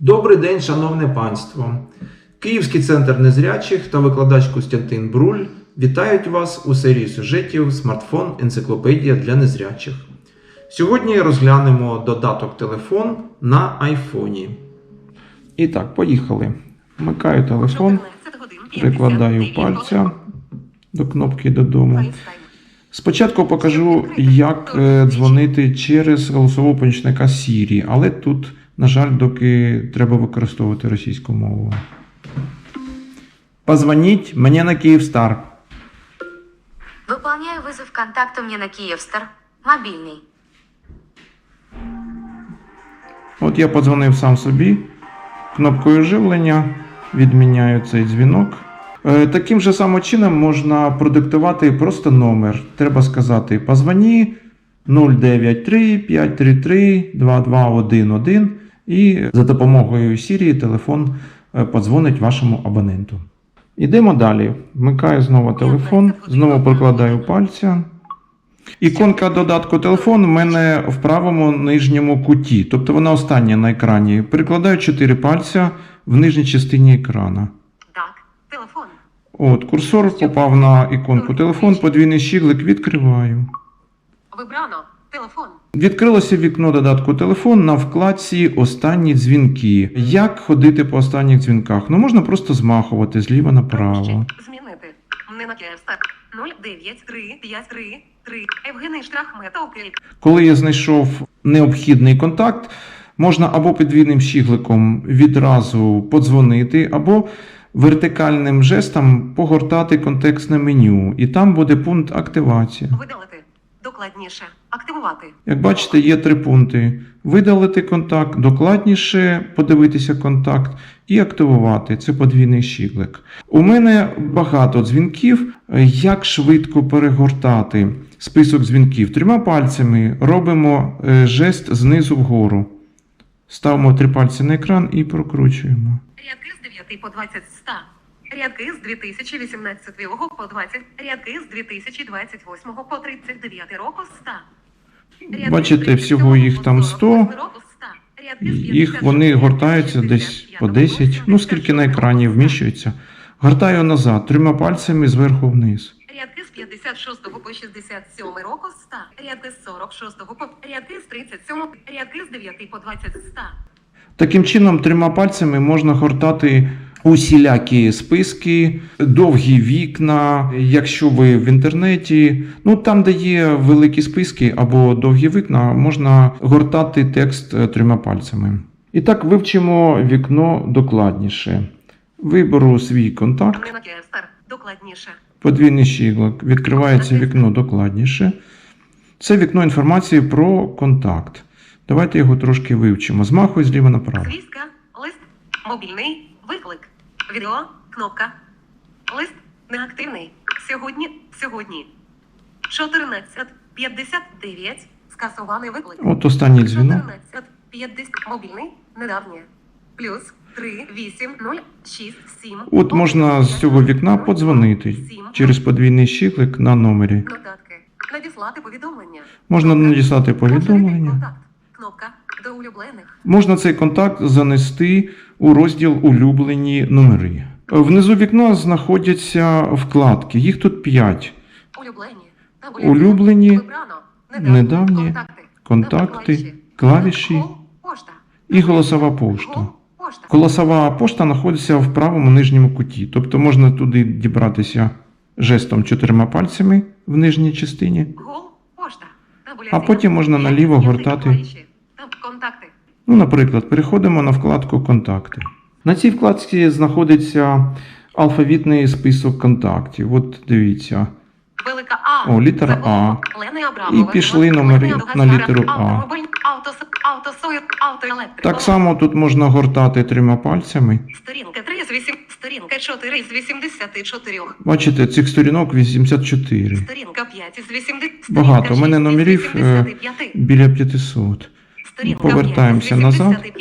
Добрий день, шановне панство! Київський центр незрячих та викладач Костянтин Бруль вітають вас у серії сюжетів Смартфон Енциклопедія для незрячих. Сьогодні розглянемо додаток телефон на айфоні. І так, поїхали. Вмикаю телефон, прикладаю пальця до кнопки додому. Спочатку покажу, як е, дзвонити через голосового помічника Siri, але тут, на жаль, доки треба використовувати російську мову. Позвоніть мені на Київстар. Выполняю вызов контакту мне на Киевстар. Мобильный. От я подзвонив сам собі. Кнопкою живлення відміняю цей дзвінок. Е, Таким же самим чином можна продиктувати просто номер. Треба сказати позвоні 093 533 2211 і за допомогою Siri телефон е, подзвонить вашому абоненту. Ідемо далі. Вмикаю знову телефон, знову прикладаю пальця. Іконка додатку телефон у мене в правому нижньому куті, тобто вона остання на екрані. Прикладаю 4 пальця в нижній частині екрана. Так, телефон. От, курсор попав на іконку телефон, подвійний щіглик відкриваю. Вибрано. Телефон. Відкрилося вікно додатку телефон на вкладці Останні дзвінки. Як ходити по останніх дзвінках? Ну можна просто змахувати зліва направо. Змінити. Не на Київстар. 093533. Євгений Штрахмет. Окей. Коли я знайшов необхідний контакт, можна або подвійним щігликом відразу подзвонити, або вертикальним жестом погортати контекстне меню, і там буде пункт активація. Видалити. Докладніше. Активувати. Як бачите, є три пункти: видалити контакт, докладніше подивитися контакт і активувати. Це подвійний щіглик. У мене багато дзвінків. Як швидко перегортати список дзвінків? Трьома пальцями робимо е, жест знизу вгору. Ставимо три пальці на екран і прокручуємо. Рядки з 9 по 20 100. Рядки з 2018 по 20. Рядки з 2028 по 39 року 100. Рядки Бачите, всього їх там 100. 38 року 100. Рядки з Їх вони гортаються десь по 10, ну скільки на екрані вміщується. Гортаю назад, трьома пальцями зверху вниз. Рядки з 56 по 67 року 100. Рядки з 46 по рядки з 37, рядки з 9 по 20 100. Таким чином, трьома пальцями можна гортати усілякі списки, довгі вікна, якщо ви в інтернеті, ну там, де є великі списки або довгі вікна, можна гортати текст е, трьома пальцями. І так вивчимо вікно докладніше. Виберу свій контакт. Докладніше. Подвійний щіглик. Відкривається вікно докладніше. Це вікно інформації про контакт. Давайте його трошки вивчимо. Змахую зліва направо. Звістка, лист, мобільний, виклик, відео, кнопка. Лист неактивний. Сьогодні, сьогодні. 14.59. Скасований виклик. От останній дзвінок. 14.50. Мобільний, недавнє. Плюс 3, 8, 0, 6, 7. От можна з цього вікна подзвонити через подвійний щіглик на номері. Нотатки. Надіслати повідомлення. Можна надіслати повідомлення. Можна цей контакт занести у розділ Улюблені номери. Внизу вікна знаходяться вкладки. Їх тут 5. Улюблені. Улюблені, Вибрано. недавні, Контакти. Контакти, клавіші Пошта. і голосова пошта. Пошта. Голосова пошта знаходиться в правому нижньому куті, тобто можна туди дібратися жестом чотирма пальцями в нижній частині. А потім можна наліво гортати. Ну, наприклад, переходимо на вкладку Контакти. На цій вкладці знаходиться алфавітний список контактів. От дивіться. Велика А. О, літера А. І пішли номери на літеру А. Так само тут можна гортати трьома пальцями. Сторінка 3 з 8, сторінка 4 з 84. Бачите, цих сторінок 84. Сторінка 5 з 80. Багато. У мене номерів, е, Біля 500. Сторінка повертаємося назад.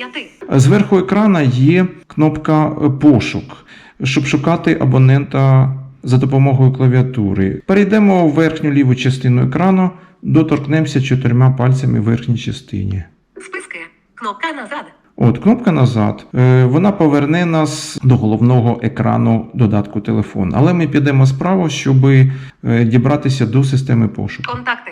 Зверху екрана є кнопка е, пошук, щоб шукати абонента за допомогою клавіатури. Перейдемо в верхню ліву частину екрану, доторкнемося чотирма пальцями в верхній частині. Списки. Кнопка назад. От, кнопка назад. Е, Вона поверне нас до головного екрану додатку телефон. Але ми підемо справа, щоб дібратися до системи пошуку. Контакти.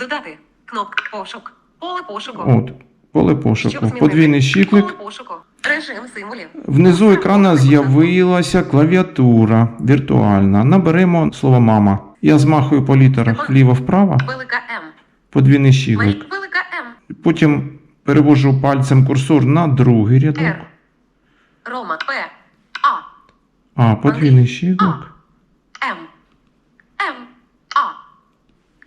Додати. Кнопка пошук. Поле пошуку. От, поле пошуку. Подвійний щиклик. Поле пошуку. Режим символів. Внизу екрана з'явилася клавіатура віртуальна. Наберемо слово мама. Я змахую по літерах вліво-вправо, Велика М. подвійний щиглик. Велика М. Потім перевожу пальцем курсор на другий рядок. Р. Рома. П. А. А, подвійний щиглик. М. М. А.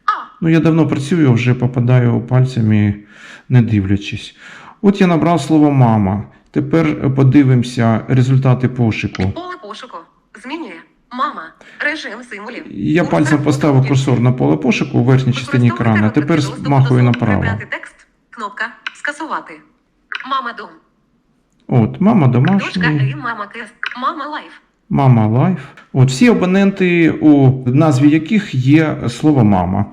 А. Ну, я давно працюю, вже попадаю пальцями, не дивлячись. От я набрав слово мама. Тепер подивимося результати пошуку. Поле пошуку. Змінює. Мама. Режим символів. Я пальцем поставив курсор на поле пошуку у верхній частині екрану. Тепер змахую направо. Текст. Кнопка. Скасувати. Мама дом. От, мама Дочка і мама кест. Мама лайф. Мама Лайф. От всі абоненти, у назві яких є слово мама.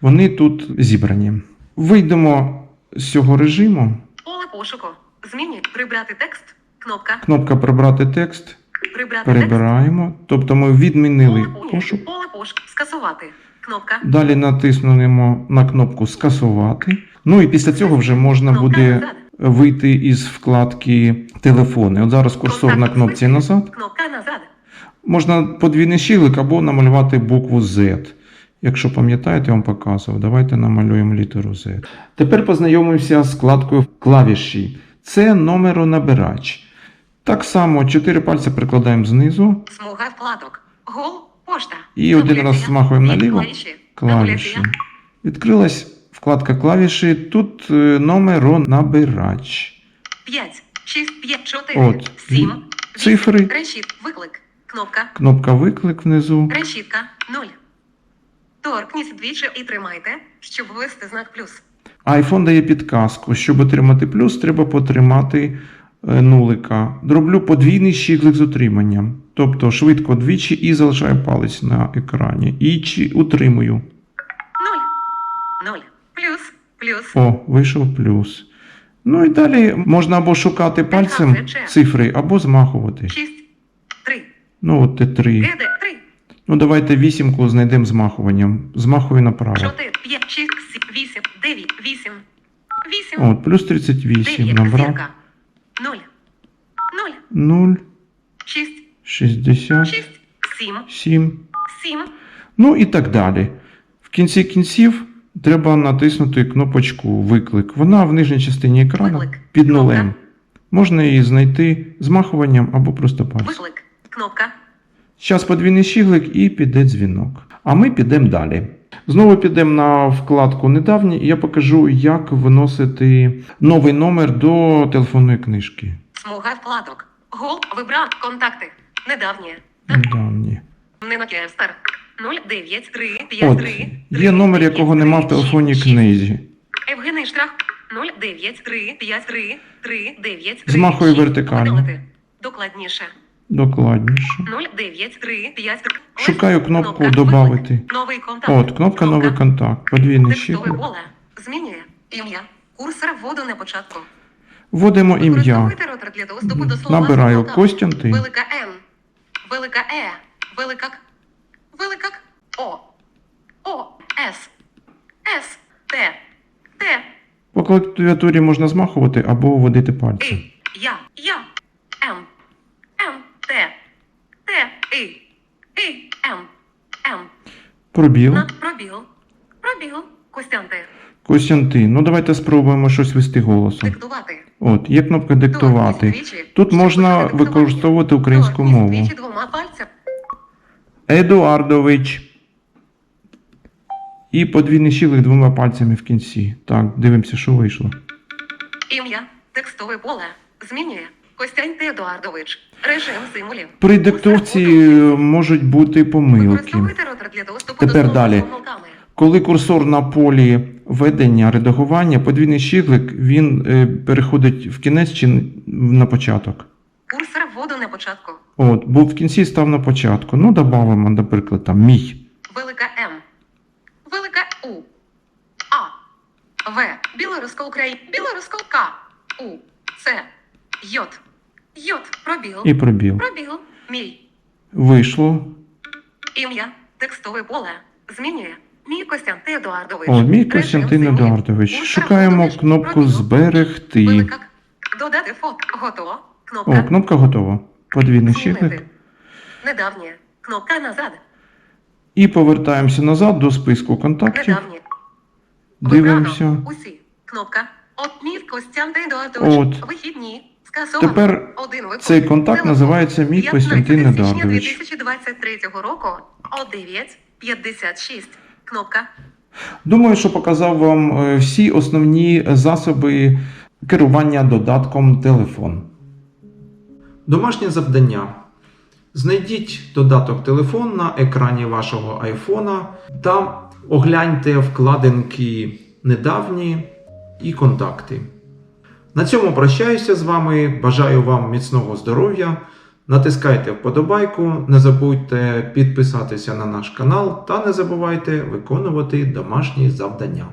Вони тут зібрані. Вийдемо з цього режиму. Поле пошуку. Змінює. Прибрати текст. Кнопка. Кнопка Прибрати текст. Прибрати текст. Перебираємо. Тобто ми відмінили пошук. Поле пошук. Скасувати. Кнопка. Далі натиснемо на кнопку Скасувати. Ну і після цього вже можна Кнопка буде вийти із вкладки телефони. От зараз курсор на кнопці назад. Кнопка назад. Можна подвійний щілик або намалювати букву Z. Якщо пам'ятаєте, я вам показував. Давайте намалюємо літеру Z. Тепер познайомимося з вкладкою клавіші. Це номеронабирач. Так само 4 пальці прикладаємо знизу Смуга вкладок. Гол. Пошта. і один раз змахуємо наліво. Клавіші. Відкрилась вкладка клавіші. Тут е, номеронабирач. 5, 6, 5, 4, От, 7, цифри. Виклик, кнопка, Кнопка виклик внизу. решітка, 0. Торкніться двічі і тримайте, щоб ввести знак плюс. iPhone дає підказку. Щоб отримати плюс, треба потримати е, нулика. Дроблю подвійний щиглик з утриманням. Тобто швидко двічі і залишаю палець на екрані. І чи утримую. 0. 0. Плюс, плюс. О, вийшов плюс. Ну і далі можна або шукати пальцем цифри, або змахувати. 6, 3, Ну, от те 3. ГД, 3, Ну, давайте вісімку знайдемо змахуванням. Змахую направо. 4, 5, 6, 8, 9, 8, 8, От, плюс 38 9, набрав. зірка, 0, 0, 0, 6, 60, 6, 7, 7. 7, Ну і так далі. В кінці кінців треба натиснути кнопочку Виклик. Вона в нижній частині екрану Виклик. під нулем. Можна її знайти змахуванням або просто пальцем. виклик, кнопка, Зараз подвійний щіглик і піде дзвінок. А ми підемо далі. Знову підемо на вкладку недавні, і я покажу, як виносити новий номер до телефонної книжки. смуга вкладок, гол, вибрав, контакти, Недавні. Не Nokia Star 093 От, 53 є номер, якого нема в телефонній книзі. Евгений Штрах 093 53 39 Змахую вертикально. Докладніше. Докладніше. 093 53 Шукаю кнопку «Добавити». Новий контакт. От, кнопка Новий контакт. Подвійний Текстове Змінює. Ім'я. Курсор вводу на початку. Вводимо ім'я. Набираю. Костянтин. Велика Н. Велика Е. Велика К. Велика К. О. О. С. С. Т. Т. По клавіатурі можна змахувати або вводити пальцем. І. Я. Я. М. М. Т. Т. І. І. М. М. Пробіл. Над пробіл. Пробіл. Костянти. Костянтин. Ну давайте спробуємо щось вести голосом. Диктувати. От, є кнопка диктувати. Тут можна використовувати українську мову. Едуардович. І подвійний щілик двома пальцями в кінці. Так, дивимося, що вийшло. Ім'я, текстове поле, змінює. Костянь Едуардович. Режим символів. При диктовці можуть бути помилки. Тепер далі. Коли курсор на полі ведення, редагування, подвійний щиглик він е, переходить в кінець чи на початок. Курсор вводу на початку. От, бо в кінці став на початку. Ну, додамо, наприклад, там мій. Велика М. Велика У. А. В. Білоруська Україна. Білоруська К. У. Це йод. Йод. Пробіл. і пробіл. Пробіл. Мій. Вийшло. Ім'я. Текстове поле. Змінює. Мій Костянтин Едуардович. О, мій Костянтин. Едуардович. Шукаємо кнопку Зберегти. Додати фото. Готово. Кнопка. О, кнопка готова. Подвійний щитник. Недавнє. Кнопка назад. І повертаємося назад до списку контактів. Недавнє. Дивимося. Усі. Кнопка. От мій Костянтин Едуардович. От. Вихідні. Скасовано. Тепер Один випуск. цей контакт називається мій 15 Костянтин Едуардович. 2023 року о 9.56. Кнопка. Думаю, що показав вам е, всі основні засоби керування додатком телефон. Домашнє завдання. Знайдіть додаток телефон на екрані вашого айфона та огляньте вкладинки недавні і контакти. На цьому прощаюся з вами. Бажаю вам міцного здоров'я. Натискайте вподобайку, не забудьте підписатися на наш канал та не забувайте виконувати домашні завдання.